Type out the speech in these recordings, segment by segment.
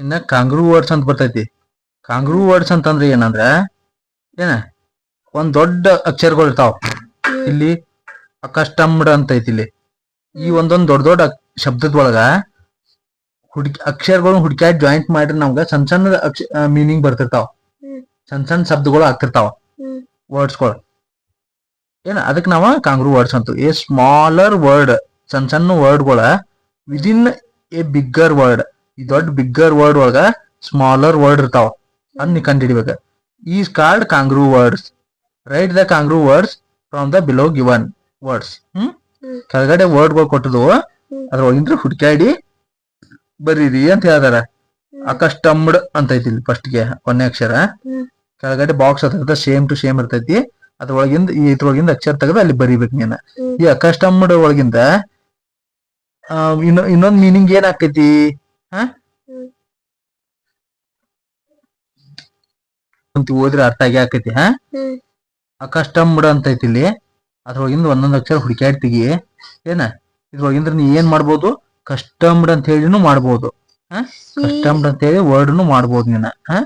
ಇನ್ನ ಕಾಂಗ್ರೂ ವರ್ಡ್ಸ್ ಅಂತ ಬರ್ತೈತಿ. ಕಾಂಗ್ರೂ ವರ್ಡ್ಸ್ ಅಂತಂದ್ರೆ ಏನಂದ್ರ, ಏನ, ಒಂದ್ ದೊಡ್ಡ ಅಕ್ಷರಗಳು ಇರ್ತಾವ. ಇಲ್ಲಿ ಅಕಸ್ಟಮ್ಡ್ ಅಂತ ಐತಿ ಇಲ್ಲಿ. ಈ ಒಂದೊಂದ್ ದೊಡ್ಡ ದೊಡ್ಡ ಶಬ್ದದ ಒಳಗ ಹುಡುಕಿ, ಅಕ್ಷರಗಳು ಹುಡುಕ್ಯಾಡ್ ಜಾಯಿಂಟ್ ಮಾಡಿದ್ರೆ ನಮ್ಗ ಸಣ್ಣ ಸಣ್ಣ ಅಕ್ಷ ಮೀನಿಂಗ್ ಬರ್ತಿರ್ತಾವ. ಸಣ್ಣ ಸಣ್ಣ ಶಬ್ದಗಳು ಆಗ್ತಿರ್ತಾವ. ವರ್ಡ್ಸ್ಗಳು. ಏನ ಅದಕ್ಕೆ ನಾವ ಕಾಂಗ್ರೂ ವರ್ಡ್ಸ್ ಅಂತ ಎ ಸ್ಮಾಲರ್ ವರ್ಡ್ ಸಣ್ಣ ಸಣ್ಣ ವರ್ಡ್ಗಳ, ವಿದಿನ್ ಎ ಬಿಗ್ಗರ್ ವರ್ಡ್. ಈ ದೊಡ್ಡ ಬಿಗ್ಗರ್ ವರ್ಡ್ ಒಳಗ ಸ್ಮಾಲರ್ ವರ್ಡ್ ಇರ್ತಾವ. ಅನ್ನ ನೀ ಕಂಡಿಡಿಬೇಕ is card kangaroo words write the kangaroo words from the below given words hmm? ಕೆಳಗಡೆ ವರ್ಡ್ಗಳು ಕೊಟ್ಟದು ಅದ್ರೊಳಗಿಂದ್ರ ಹುಡುಕಾಡಿ ಬರೀರಿ ಅಂತ ಹೇಳ್ತಾರ ಅಕಸ್ಟಮ್ಡ್ ಅಂತ ಐತಿ ಇಲ್ಲಿ ಫಸ್ಟ್ಗೆ ಕೊನೆ ಅಕ್ಷರ. ಕೆಳಗಡೆ ಬಾಕ್ಸ್ ಹತ್ರ ಸೇಮ್ ಟು ಸೇಮ್ ಇರ್ತೈತಿ. ಅದ್ರೊಳಗಿಂದ ಈ ಇದ್ರೊಳಗಿಂದ ಅಕ್ಷರ ತೆಗೆದು ಅಲ್ಲಿ ಬರಿಬೇಕು ನೀನ. ಈ ಅಕಸ್ಟಮ್ಡ್ ಒಳಗಿಂದ ಇನ್ನೊಂದ್ ಮೀನಿಂಗ್ ಏನ್ ಆಕೈತಿ ಹ? ಓದ್ರ ಅಂತ ಓದಿದ್ರೆ ಅರ್ಥ ಆಗಿ ಆಕೈತಿ ಹಾ? ಆ ಅಕಸ್ಟಮ್ಡ್ ಅಂತ ಐತಿ ಇಲ್ಲಿ. ಅದ್ರೊಳಗಿಂದ ಒಂದೊಂದ್ ಅಕ್ಷರ ಹುಡುಕ್ಯಾಡ್ ತೆಗಿ. ಏನ? ಇದ್ರೊಳಗಿಂದ್ರ ನೀ ಏನ್ ಮಾಡ್ಬೋದು? ಕಸ್ಟಮ್ಡ್ ಅಂತ ಹೇಳಿನೂ ಮಾಡ್ಬೋದು. ಕಸ್ಟಮ್ಡ್ ಅಂತ ಹೇಳಿ ವರ್ಡ್ನು ಮಾಡ್ಬೋದು ನೀನ ಹಾ.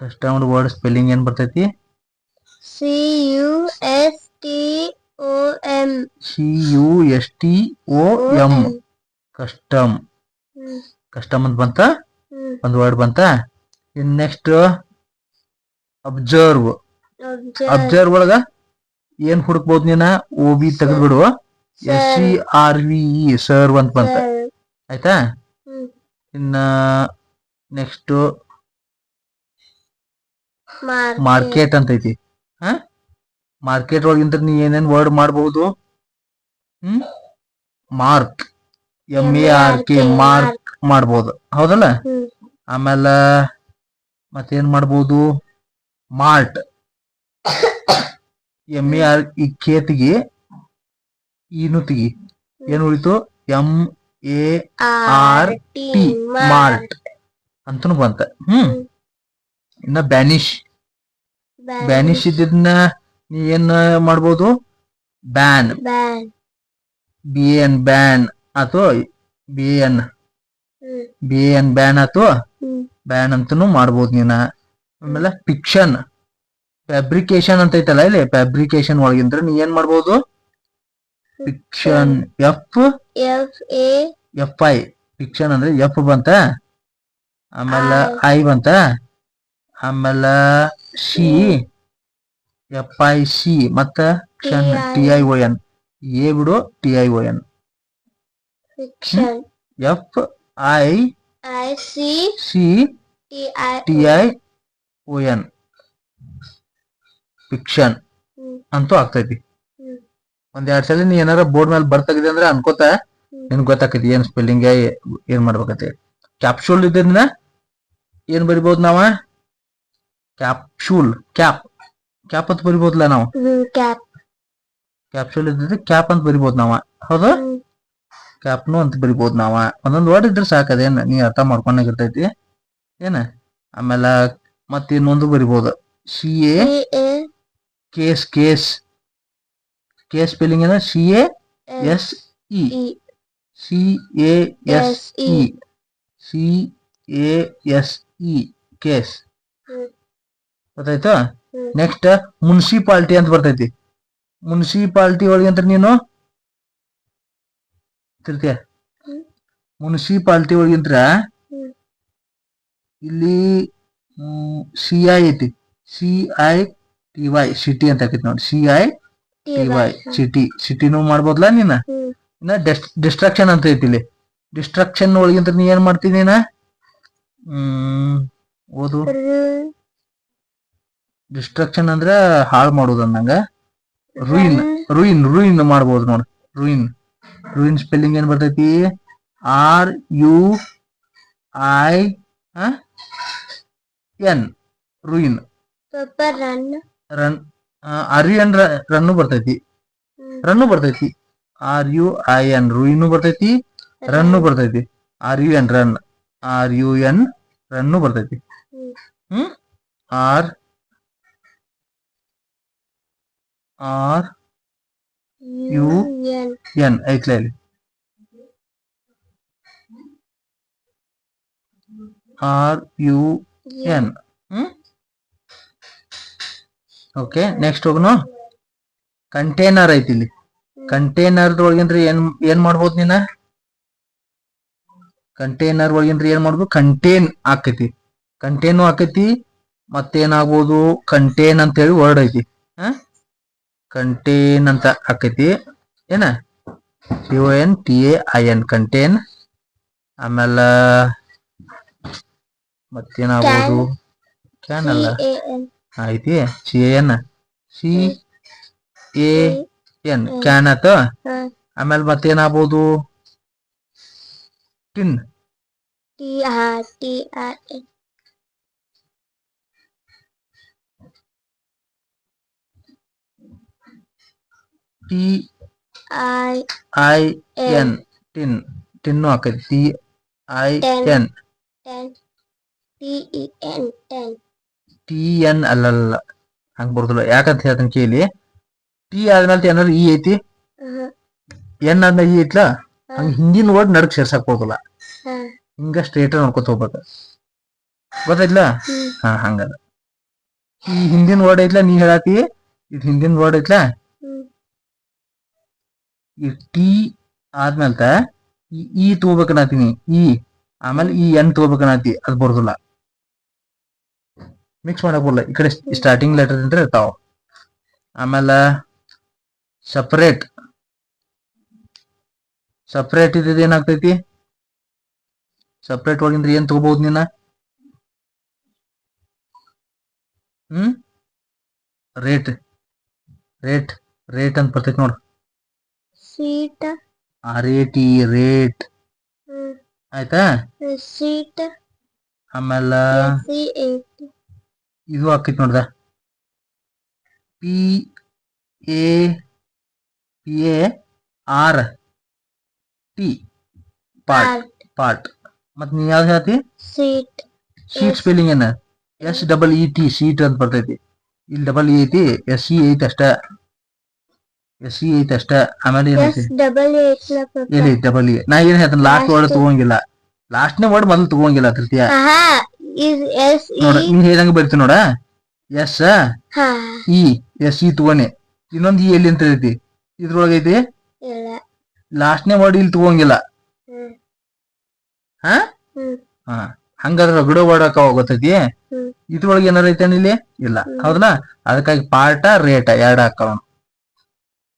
ಕಸ್ಟಮ್ಡ್ ವರ್ಡ್ ಸ್ಪೆಲ್ಲಿಂಗ್ ಏನ್ ಬರ್ತೈತಿ? C U S T O M C U S T O M custom. Custom ಅಂತ ಬಂತ ಒಂದ್ ವರ್ಡ್ ಬಂತ? ಇನ್ ನೆಕ್ಸ್ಟ್ ಅಬ್ಸರ್ವ್ ಅಬ್ಸರ್ವ್ ಒಳಗ ಏನ್ ಹುಡುಕ್ಬೋದು ನೀನ? ಓ ಬಿ ತೆಗೆದ್ಬಿಡು. S C R V E serve ಅಂತ ಬಂತ. ಆಯ್ತಾ? ಇನ್ನ ನೆಕ್ಸ್ಟ್ ಮಾರ್ಕೆಟ್ ಅಂತ ಐತಿ. ಹಾ? ಮಾರ್ಕೆಟ್ ಒಳಗಿಂತ ನೀ ಏನೇನ್ ವರ್ಡ್ ಮಾಡಬಹುದು ಹ್ಮ್? Mark M A R K mark ಮಾಡ್ಬೋದು. ಹೌದಲ್ಲ? ಆಮೇಲೆ ಮತ್ತೇನ್ ಮಾಡ್ಬೋದು? ಮಾರ್ಟ್. ಎಂ ಎ ಆರ್ ಈ ಕೇತಿಗೆ ಈನು ತಿಗಿ. ಏನ್ ಉಳಿತು? M A R T mart ಅಂತನು ಬಂತ. ಹ್ಮ್. ಇನ್ನ ಬ್ಯಾನಿಶ್ ಬ್ಯಾನಿಶ್ ಇದ್ದಿದ್ನ ನೀ ಏನ್ ಮಾಡ್ಬೋದು? ಬ್ಯಾನ್. B N ban. ಅಥವಾ B N. B N ban ಅಥವಾ ಬ್ಯಾನ್ ಅಂತನು ಮಾಡ್ಬೋದು ನೀನ. ಆಮೇಲೆ ಫಿಕ್ಷನ್ ಫ್ಯಾಬ್ರಿಕೇಶನ್ ಅಂತ ಐತಲ್ಲ ಇಲ್ಲಿ ಫ್ಯಾಬ್ರಿಕೇಶನ್ ಒಳಗಿಂದ್ರ ನೀ ಏನ್ ಮಾಡ್ಬೋದು? Fiction F. F A. F I. Fiction ಅಂದ್ರೆ ಎಫ್ ಬಂತ? ಆಮೇಲೆ ಐ ಬಂತ? ಆಮೇಲೆ ಸಿ. F I C. ಮತ್ತ T I. O N. A ಬಿಡು T I O N. Fiction F I I C C T I O N fiction ಅಂತೂ ಆಗ್ತೈತಿ. ಒಂದ್ ಎರಡ್ ಸಲ ನೀ ಏನಾರ ಬೋರ್ಡ್ ಮೇಲೆ ಬರ್ತಾಗಿದೆ ಅಂದ್ರೆ ಅನ್ಕೋತ ನಿನ್ ಗೊತ್ತಾಕೈತಿ ಏನ್ ಸ್ಪೆಲ್ಲಿಂಗ್ ಏನ್ ಮಾಡ್ಬೇಕಂತ ಕ್ಯಾಪ್ಸೂಲ್ ಇದ್ದಿದ್ನ ಏನ್ ಬರಿಬಹುದು ನಾವ? ಕ್ಯಾಪ್ಸೂಲ್ ಕ್ಯಾಪ್ ಕ್ಯಾಪ್ ಅಂತ ಬರಿಬಹುದಲ್ಲ ನಾವು? ಕ್ಯಾಪ್ ಕ್ಯಾಪ್ಸೂಲ್ ಇದ್ದಿದ್ರೆ ಕ್ಯಾಪ್ ಅಂತ ಬರಿಬಹುದು ನಾವ. ಹೌದು? ಕ್ಯಾಪ್ನು ಅಂತ ಬರಿಬೋದು ನಾವ. ಒಂದೊಂದು ವರ್ಡ್ ಇದ್ರೆ ಸಾಕದೇನು ನೀ ಅರ್ಥ ಮಾಡ್ಕೊಂಡಾಗಿರ್ತೈತಿ. ಏನ? ಆಮೇಲೆ ಮತ್ತೆ ಇನ್ನೊಂದು ಬರಿಬೋದು. C A case case. Case spelling ಏನ C A S E. C A S E. C A S E. Case. ಗೊತ್ತಾಯ್ತಾ? ನೆಕ್ಸ್ಟ್ ಮುನ್ಸಿಪಾಲ್ಟಿ ಅಂತ ಬರ್ತೈತಿ. ಮುನ್ಸಿಪಾಲ್ಟಿ ಒಳಗೆ ಅಂತ ನೀನು? ಹ್ಮ್. ಮುನ್ಸಿಪಾಲ್ಟಿ ಒಳಗಿಂತ್ರ. ಇಲ್ಲಿ ಸಿ ಐ ಐತಿ C I T Y city ಅಂತ ಆಕೈತಿ ನೋಡಿ. C I T Y city. ಸಿಟಿನೂ ಮಾಡ್ಬೋದ್ಲಾ ನೀನ. ಇನ್ನ ಡಿಸ್ಟ್ರಾಕ್ಷನ್ ಅಂತ ಐತಿ ಇಲ್ಲಿ. ಡಿಸ್ಟ್ರಾಕ್ಷನ್ ಒಳಗಿಂತ ನೀ ಏನ್ ಮಾಡ್ತೀನಿ ನೀನ? ಹ್ಮ್ ಓದು. ಡಿಸ್ಟ್ರಾಕ್ಷನ್ ಅಂದ್ರ ಹಾಳು ಮಾಡೋದು ಅಂದಂಗ ರುಯಿನ್ ರುಯಿನ್ ರುಯಿನ್ ಮಾಡ್ಬೋದು ನೋಡಿ. ರುಯಿನ್. ರುಯಿನ್ ಸ್ಪೆಲ್ಲಿಂಗ್ ಏನ್ ಬರ್ತೈತಿ? R U I N ruin run R U N run ಬರ್ತೈತಿ. ರನ್ನು ಬರ್ತೈತಿ. R U I N ruin ಬರ್ತೈತಿ. ರನ್ನು ಬರ್ತೈತಿ. R U N run R U N run ಬರ್ತೈತಿ. ಹ್ಮ್. ಆರ್ ಆರ್ ಯು ಎನ್ ಐತ್ಲ ಇಲ್ಲಿ R U N. Okay next ಹೋಗುನು. Container ಐತಿ ಇಲ್ಲಿ. Container ಒಳಗಿನ್ರಿ ಏನ್ ಏನ್ ಮಾಡ್ಬೋದು ನೀನ? ಕಂಟೈನರ್ ಒಳಗಿನ್ರಿ ಏನ್ ಮಾಡ್ಬೋದು? ಕಂಟೇನ್ ಆಕೈತಿ. ಕಂಟೇನು ಆಕೈತಿ, ಮತ್ತೇನಾಗ್ಬೋದು? ಕಂಟೇನ್ ಅಂತ ಹೇಳಿ ವರ್ಡ್ ಐತಿ ಕಂಟೇನ್ ಅಂತ ಆಕೈತಿ ಏನ? C O N T A I N contain ಆಮೇಲೆ ಮತ್ತೇನಾಗ್ಬೋದು? ಕ್ಯಾನ್ ಅಲ್ಲ? ಐತಿ C N C A N. Can ಆತ? ಆಮೇಲೆ ಮತ್ತೇನಾಗ್ಬೋದು? Tin. T R T R N. T I I N N. Tin tin ಆಕೈತಿ T I N ten T E N ten T N ಅಲ್ಲಲ್ಲ. ಹಂಗ ಬರುದಿಲ್ಲ. ಯಾಕಂತ ಹೇಳ್ತೀನಿ ಕೇಳಿ. ಟಿ ಆದ್ಮೇಲೆ ಏನಾದ್ರು ಇ ಐತಿ. uh ಎನ್ ಆದ್ಮೇಲೆ ಇ ಐತ್ಲ? ಹಂಗ ಹಿಂದಿನ ವರ್ಡ್ ನಡಕ್ ಸೇರ್ಸಕ್ ಹೋಗಲ್ಲ ಹಿಂಗ ಸ್ಟ್ರೇಟ್ ನೋಡ್ಕೊತ ಹೋಗ್ಬೇಕು. ಗೊತ್ತಾಯ್ತಲ್ಲ ಹಾ ಹಂಗದ. ಈ ಹಿಂದಿನ ವರ್ಡ್ ಐತ್ಲ ನೀ ಹೇಳಾತಿ? ಇದು ಹಿಂದಿನ ವರ್ಡ್ ಐತ್ಲ? ಈ ಟಿ ಆದ್ಮೇಲೆ ಈ ಇ ತಗೋಬೇಕನ್ನತೀನಿ ಇ ಆಮೇಲೆ ಈ ಎನ್ ತಗೋಬೇಕನ್ನತಿ ಅದು ಬರುದಿಲ್ಲ. ಮಿಕ್ಸ್ ಮಾಡಕ್ ಬರಲ್ಲ ಈ ಕಡೆ ಸ್ಟಾರ್ಟಿಂಗ್ ಲೆಟರ್ ಅಂತ ಇರ್ತಾವ. ಆಮೇಲೆ ಸಪ್ರೇಟ್ ಸಪ್ರೇಟ್ ಇದ್ದಿದ್ದು ಏನಾಗ್ತೈತಿ? ಸಪ್ರೇಟ್ ಒಳಗಿಂದ್ರೆ ಏನ್ ತಗೋಬಹುದು ನೀನ? ಹ್ಮ್? ರೇಟ್ ರೇಟ್ ರೇಟ್ ಅಂತ ಬರ್ತೈತಿ ನೋಡು. Seat R A T rate ಆಯ್ತಾ? ಸೀಟ್ ಆಮೇಲೆ? ಇದು ಆಕೈತಿ ನೋಡ್ದ. P A P A R T part part ಮತ್ ನೀ ಯಾವ್ದು ಹೇಳ್ತಿ? ಸೀಟ್ ಸೀಟ್ ಸ್ಪೆಲ್ಲಿಂಗ್ ಏನ? S double E T sheet ಅಂತ ಬರ್ತೈತಿ. ಇಲ್ಲಿ ಡಬಲ್ ಇ ಐತಿ ಎಸ್ ಸಿ ಐತಿ ಅಷ್ಟ. ಎಸ್ ಸಿ ಐತಿ ಅಷ್ಟ. ಆಮೇಲೆ ಏನೈತಿ ಎಲ್ಲಿ ಡಬಲ್ ಇ ನಾ ಏನ್ ಹೇಳ್ತೇನೆ ಲಾಸ್ಟ್ ವರ್ಡ್ ತಗೊಂಗಿಲ್ಲ. ಲಾಸ್ಟ್ನೇ ವರ್ಡ್ ಮೊದಲು ತಗೋಂಗಿಲ್ಲ ತೃತೀಯ ನೋಡ E ನೀ ಹೇಳ್ದಂಗ ಬರ್ತಿ ನೋಡ. ಎಸ್ ಇ ಎಸ್ ಇ ತಗೋನೆ ಇನ್ನೊಂದು ಇ ಎಲ್ಲಿ ಅಂತ ಐತಿ ಇದ್ರೊಳಗೆ ಐತಿ? ಲಾಸ್ಟ್ನೇ ವರ್ಡ್ ಇಲ್ಲಿ ತಗೋಂಗಿಲ್ಲ. ಹಾ? ಹಾ. ಹಂಗಾದ್ರೆ ರಗಡೋ ವರ್ಡ್ ಹೋಗತೈತಿ ಗೊತ್ತೈತಿ? ಇದ್ರೊಳಗೆ ಏನಾರ ಐತೆ ಇಲ್ಲಿ? ಇಲ್ಲ. ಹೌದಲ್ಲ ಅದಕ್ಕಾಗಿ ಪಾರ್ಟ ರೇಟ ಎರಡು ಹಾಕವ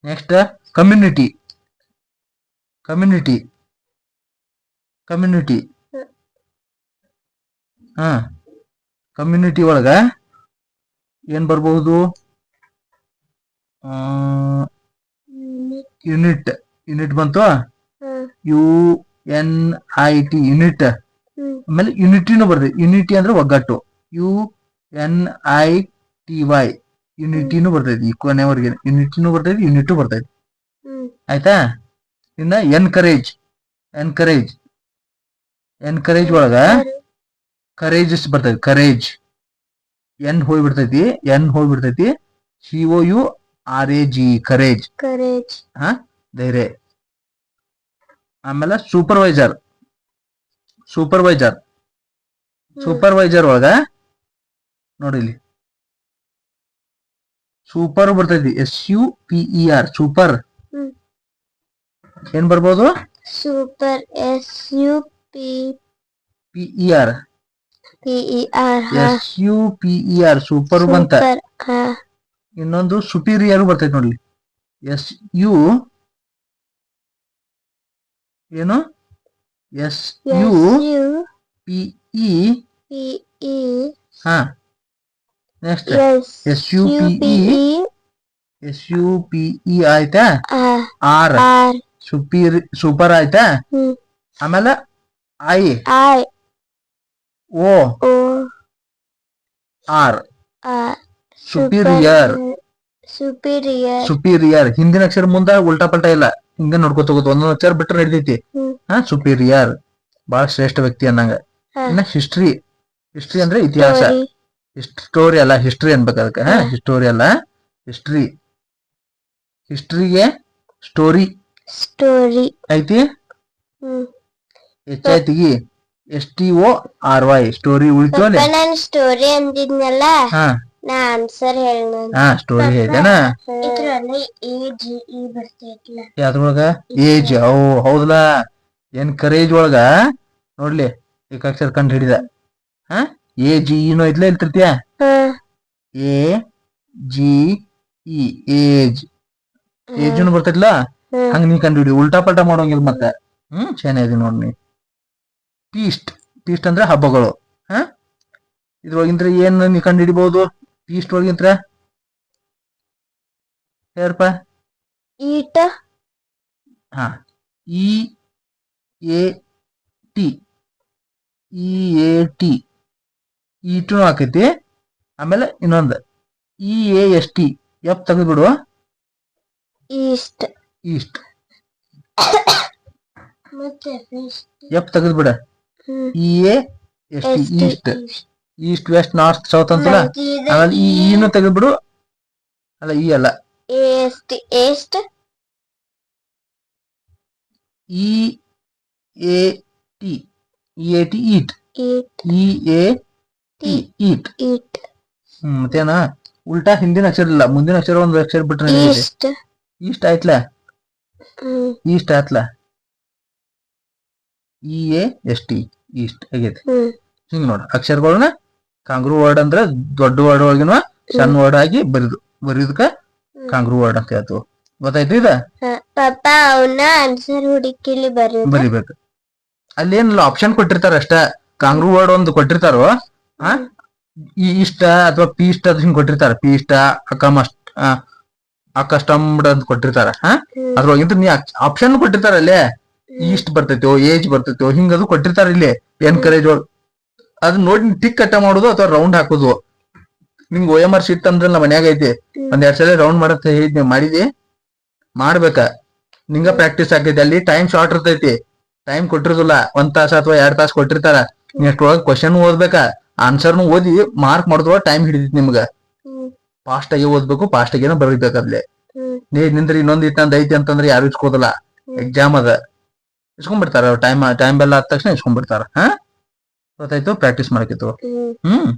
ನೆಕ್ಸ್ಟ್ ಕಮ್ಯುನಿಟಿ ಕಮ್ಯುನಿಟಿ ಕಮ್ಯುನಿಟಿ ಹ. ಕಮ್ಯುನಿಟಿ ಒಳಗ ಏನ್ ಬರ್ಬಹುದು? ಯೂನಿಟ್ ಯೂನಿಟ್ ಬಂತು? U N I T unit ಆಮೇಲೆ ಯುನಿಟಿನೂ ಬರ್ತದೆ ಯುನಿಟಿ ಅಂದ್ರೆ ಒಗ್ಗಟ್ಟು. U N I T Y. ಯುನಿಟಿನೂ ಬರ್ತೈತಿ ಕೊನೆವರೆಗೆ ಯುನಿಟಿನೂ ಬರ್ತೈತಿ ಯೂನಿಟು ಬರ್ತೈತಿ. ಆಯ್ತಾ? ಇನ್ನ ಎನ್ಕರೇಜ್ ಎನ್ಕರೇಜ್ ಎನ್ಕರೇಜ್ ಒಳಗ ಕರೇಜಸ್ ಬರ್ತೈತಿ ಕರೇಜ್ ಎನ್ ಹೋಗಿ ಬಿಡ್ತೈತಿ ಎನ್ ಹೋಗಿ ಬಿಡ್ತೈತಿ C O U R A G courage courage ಹಾ? ಧೈರ್ಯ. ಆಮೇಲೆ ಸೂಪರ್ವೈಸರ್ ಸೂಪರ್ವೈಸರ್ ಸೂಪರ್ವೈಸರ್ ಒಳಗ ನೋಡಿ ಇಲ್ಲಿ. ಸೂಪರ್ ಬರ್ತೈತಿ. S U P E R super ಏನ್ ಬರ್ಬೋದು? Super S U P P E R E R S U P E R super ಬಂತ. ಇನ್ನೊಂದು ಸುಪೀರಿಯರ್ ಬರ್ತೈತಿ ನೋಡ್ಲಿ. ಎಸ್ ಯು ಏನು? S U P E P E P E ಹಾ. Next S S U U P P E E S U P E ಆಯ್ತಾ R. R R. ಸುಪೀರ್ super ಆಯ್ತಾ hmm ಆಮೇಲೆ I I. O O. R R Superior. superior. Superior ಹಿಂದಿನ ಅಕ್ಷರ ಮುಂದ ಉಲ್ಟಾ ಪಲ್ಟಾ ಇಲ್ಲ ಹಿಂಗ ನೋಡ್ಕೊತ ಹೋಗೋದು ಒಂದೊಂದ್ ಅಕ್ಷರ ಬಿಟ್ರೆ ನಡಿತೈತಿ ಹ್ಮ್ ಹಾ ಸುಪೀರಿಯರ್ ಬಹಳ ಶ್ರೇಷ್ಠ ವ್ಯಕ್ತಿ ಅನ್ನಂಗ ha ಇನ್ನ ಹಿಸ್ಟ್ರಿ ಹಿಸ್ಟ್ರಿ ಅಂದ್ರೆ ಇತಿಹಾಸ story ಸ್ಟೋರಿ ಅಲ್ಲ ಹಿಸ್ಟ್ರಿ ಅನ್ಬೇಕು ಅದಕ್ಕೆ. ಹಿಸ್ಟೋರಿ ಅಲ್ಲ ಹಿಸ್ಟ್ರಿ ಹಿಸ್ಟ್ರಿಗೆ ಸ್ಟೋರಿ ಸ್ಟೋರಿ ಐತಿ? H ಹೆಚ್ಚಾಯ್ತಿಗಿ S T O R Y story ಉಳಿತು ನಾನು ಸ್ಟೋರಿ ಅಂದಿದ್ನಲ್ಲ? ನಾ ಆನ್ಸರ್ ಹೇಳ ಹಾ ಸ್ಟೋರಿ ಐತೆನಾ ಇದ್ರಲ್ಲಿ ಎ ಜಿ ಇ ಬರ್ತೈತ್ಲ. ಯಾವ್ದ್ರೊಳಗ? ಏಜ್ ಓ ಹೌದಲ್ಲ ಏನ್ ಕರೇಜ್ ಒಳಗ ನೋಡ್ಲಿ ಏಕಾಕ್ಷರ ಕಂಡು ಹಿಡಿದ ಹಾ? ಎ ಜಿ ಇನೋ ಇದ್ಲೇ ಇಲ್ಲಿ ತೃತೀಯ A G E age age ಬರ್ತೈತಿಲ್ಲ. ಹಂಗ ನೀ ಕಂಡು ಹಿಡಿ ಉಲ್ಟಾ ಪಲ್ಟಾ ಮಾಡೋಂಗಿಲ್ಲ ಮತ್ತೆ. ಹ್ಮ್ ಚೆನ್ನಾಗಿ ನೋಡ್ ನೀ. ಪೀಸ್ಟ್ ಪೀಸ್ಟ್ ಅಂದ್ರೆ ಹಬ್ಬಗಳು. ಹಾ? ಇದ್ರೊಳಗಿಂತ್ರ ಏನ್ ನೀ ಕಂಡು ಹಿಡಿಬಹುದು ಪೀಸ್ಟ್ ಒಳಗಿಂತ್ರ? ಯಾರಪ್ಪ? ಈಟ. ಹಾ. E A T E A T eat ಆಕೈತಿ ಆಮೇಲೆ ಇನ್ನೊಂದು E A S T F ತೆಗೆದ್ಬಿಡು. ಈಸ್ಟ್ ಈಸ್ಟ್ ಮತ್ತೆ F ತೆಗೆದ್ಬಿಡ. E A S T east east west north south ಅಂತಲ್ಲ? ಆಮೇಲೆ ಈ ಇನು ತೆಗೆದ್ಬಿಡು. ಅಲ್ಲ ಈ ಅಲ್ಲ. ಎಸ್ಟ್ ಎಸ್ಟ್ E A T E A T eat E A T eat eat ಹ್ಮ್ ಮತ್ತೇನ? ಉಲ್ಟಾ ಹಿಂದಿನ ಅಕ್ಷರ ಇಲ್ಲ ಮುಂದಿನ ಅಕ್ಷರ ಒಂದು ಅಕ್ಷರ ಬಿಟ್ರೆ ಈಸ್ಟ್ ಈಸ್ಟ್ ಆಯ್ತ್ಲ? East ಆಯ್ತ್ಲ? E A S T east ಆಗೈತಿ. ಹಿಂಗ್ ನೋಡ ಅಕ್ಷರಗಳನ್ನ ಕಾಂಗ್ರೂ ವರ್ಡ್ ಅಂದ್ರೆ ದೊಡ್ಡ ವರ್ಡ್ ಒಳಗಿನ ಸಣ್ಣ ವರ್ಡ್ ಆಗಿ ಬರಿದು ಬರೀದಕ್ಕ ಕಾಂಗ್ರೂ ವರ್ಡ್ ಅಂತ ಹೇಳ್ತು ಗೊತ್ತಾಯ್ತು ಇದ? ಪಾಪ ಅವನ ಆನ್ಸರ್ ಹುಡುಕಿಲಿ ಬರೋದು? ಬರಿಬೇಕು. ಅಲ್ಲಿ ಏನಿಲ್ಲ ಆಪ್ಷನ್ ಕೊಟ್ಟಿರ್ತಾರ ಅಷ್ಟ ಕಾಂಗ್ರೂ ವರ್ಡ್ ಒಂದು ಕೊಟ್ಟಿರ್ತಾರೋ ಆ? ಈ ಇಷ್ಟ ಅಥವಾ ಪಿ ಇಷ್ಟ ಅದು ಹಿಂಗ್ ಕೊಟ್ಟಿರ್ತಾರ. ಪಿ ಇಷ್ಟ ಅಕಮಸ್ಟ್ ಅಕಸ್ಟಮ್ಡ್ ಅಂತ ಕೊಟ್ಟಿರ್ತಾರ. ಹಾ ಅದ್ರೊಳಗಿಂತ ನೀ ಆಪ್ಷನ್ ಕೊಟ್ಟಿರ್ತಾರ ಅಲ್ಲೇ. ಈಸ್ಟ್ ಬರ್ತೈತೋ ಏಜ್ ಬರ್ತೈತೋ ಹಿಂಗದು ಕೊಟ್ಟಿರ್ತಾರ ಇಲ್ಲಿ. ಎನ್ಕರೇಜ್ ಅದನ್ನ ನೋಡಿ ಟಿಕ್ ಕಟ್ಟ ಮಾಡುದು ಅಥವಾ ರೌಂಡ್ ಹಾಕುದು? ನಿಂಗ್ ಓ ಎಂ ಆರ್ ಶೀಟ್ ನಮ್ಮ ಮನ್ಯಾಗ ಐತಿ. ಒಂದ್ ಎರಡ್ ಸಲ ರೌಂಡ್ ಮಾಡತ್ತ ಹೇಳಿದ್ನಿ ಮಾಡಿದಿ. ಮಾಡ್ಬೇಕ. ನಿಂಗ ಪ್ರಾಕ್ಟೀಸ್ ಆಗೈತಿ ಅಲ್ಲಿ ಟೈಮ್ ಶಾರ್ಟ್ ಇರ್ತೈತಿ. ಟೈಮ್ ಕೊಟ್ಟಿರೋದಿಲ್ಲ. ಒಂದ್ ತಾಸ ಅಥವಾ ಎರಡ್ ತಾಸ ಕೊಟ್ಟಿರ್ತಾರ. ನೀ ಅಷ್ಟ್ರೊಳಗ ಕ್ವಶನ್ ಓದ್ಬೇಕ? ಆನ್ಸರ್ನು ಓದಿ ಮಾರ್ಕ್ ಮಾಡಿದ್ರೊಳಗ ಟೈಮ್ ಹಿಡಿದಿತ್ತು ನಿಮ್ಗ. ಫಾಸ್ಟ್ ಆಗಿ ಓದ್ಬೇಕು ಫಾಸ್ಟ್ ಆಗಿನ ಬರೀಬೇಕು ಅದ್ಲೆ. ಹ್ಮ್. ನೀ ನಿಂದ್ರಿ ಇನ್ನೊಂದ್ ಇಟ್ಟಂದ್ ಐತಿ ಅಂತಂದ್ರೆ ಯಾರು ಇಸ್ಕೋದಿಲ್ಲ. ಎಕ್ಸಾಮ್ ಅದ. ಇಸ್ಕೊಂಡ್ಬಿಡ್ತಾರ ಟೈಮ್ ಟೈಮ್ ಬೆಲ್ಲ ಆದ ತಕ್ಷಣ ಇಸ್ಕೊಂಡ್ಬಿಡ್ತಾರ. ಹಾ? ಗೊತ್ತಾಯ್ತು? ಪ್ರಾಕ್ಟೀಸ್ ಮಾಡಕಿತ್ತು ಹ್ಮ್.